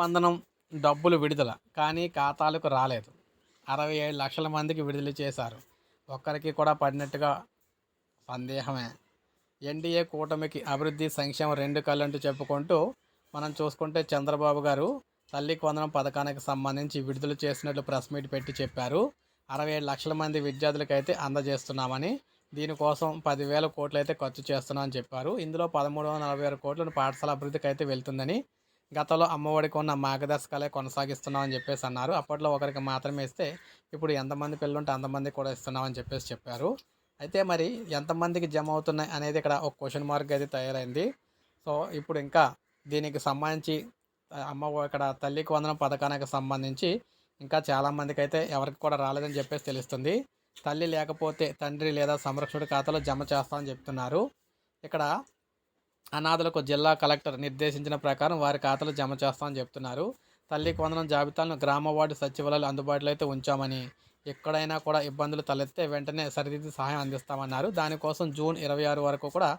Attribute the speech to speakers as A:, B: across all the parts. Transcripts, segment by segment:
A: వందనం డబ్బులు విడుదల కానీ ఖాతాలకు రాలేదు. అరవై ఏడు లక్షల మందికి విడుదల చేశారు. ఒక్కరికి కూడా పడినట్టుగా సందేహమే. ఎన్డీఏ కూటమికి అభివృద్ధి సంక్షేమం రెండు కళ్ళంటూ చెప్పుకుంటూ మనం చూసుకుంటే చంద్రబాబు గారు తల్లికి వందనం పథకానికి సంబంధించి విడుదల చేసినట్లు ప్రెస్ మీట్ పెట్టి చెప్పారు. అరవై ఏడు లక్షల మంది విద్యార్థులకు అయితే అందజేస్తున్నామని దీనికోసం పదివేల కోట్లు అయితే ఖర్చు చేస్తున్నామని చెప్పారు. ఇందులో పదమూడు వందల నలభై ఆరు కోట్లను పాఠశాల అభివృద్ధికి అయితే వెళ్తుందని గతంలో అమ్మఒడికి ఉన్న మార్గదర్శకాలే కొనసాగిస్తున్నామని చెప్పేసి అన్నారు. అప్పట్లో ఒకరికి మాత్రమే ఇస్తే ఇప్పుడు ఎంతమంది పిల్లలుంటే అంతమంది కూడా ఇస్తున్నామని చెప్పేసి చెప్పారు. అయితే మరి ఎంతమందికి జమ అవుతున్నాయి అనేది ఇక్కడ ఒక క్వశ్చన్ మార్క్ అయితే తయారైంది. సో ఇప్పుడు ఇంకా దీనికి సంబంధించి అమ్మ ఇక్కడ తల్లికి వందనం పథకానికి సంబంధించి ఇంకా చాలామందికి అయితే ఎవరికి కూడా రాలేదని చెప్పేసి తెలుస్తుంది. తల్లి లేకపోతే తండ్రి లేదా సంరక్షకుడి ఖాతాలో జమ చేస్తామని చెప్తున్నారు. ఇక్కడ అనాథలకు జిల్లా కలెక్టర్ నిర్దేశించిన ప్రకారం వారి ఖాతాలో జమ చేస్తామని చెప్తున్నారు. తల్లి వందనం జాబితాలను గ్రామ వార్డు సచివాలయాలు అందుబాటులో అయితే ఉంచామని ఎక్కడైనా కూడా ఇబ్బందులు తలెత్తే వెంటనే సరిదిద్ది సహాయం అందిస్తామన్నారు. దానికోసం జూన్ ఇరవై ఆరు వరకు కూడా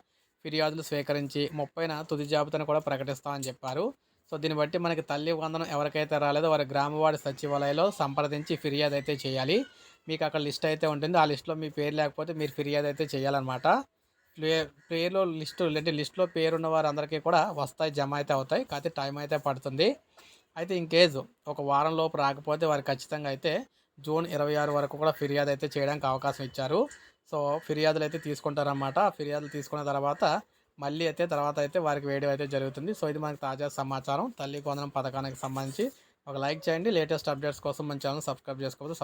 A: ఫిర్యాదులు స్వీకరించి ముప్పైన తుది జాబితాను కూడా ప్రకటిస్తామని చెప్పారు. సో దీన్ని బట్టి మనకి తల్లి వందనం ఎవరికైతే రాలేదో వారి గ్రామవాడి సచివాలయంలో సంప్రదించి ఫిర్యాదు అయితే చేయాలి. మీకు అక్కడ లిస్ట్ అయితే ఉంటుంది. ఆ లిస్ట్లో మీ పేరు లేకపోతే మీరు ఫిర్యాదు అయితే చేయాలన్నమాట. పేరులో లిస్టు అంటే లిస్టులో పేరున్న వారందరికీ కూడా వస్తాయి జమ అయితే అవుతాయి కాకపోతే టైం అయితే పడుతుంది. అయితే ఇంకేజ్ ఒక వారం లోపు రాకపోతే వారు ఖచ్చితంగా అయితే జూన్ ఇరవై ఆరు వరకు కూడా ఫిర్యాదు అయితే చేయడానికి అవకాశం ఇచ్చారు. సో ఫిర్యాదులు అయితే తీసుకుంటారన్నమాట. ఫిర్యాదులు తీసుకున్న తర్వాత మళ్ళీ అయితే తర్వాత అయితే వారికి వేయడం అయితే జరుగుతుంది. సో ఇది మనకి తాజా సమాచారం. తల్లి కొందనం పథకానికి సంబంధించి ఒక లైక్ చేయండి. లేటెస్ట్ అప్డేట్స్ కోసం మన ఛానల్ సబ్స్క్రైబ్ చేసుకోవచ్చు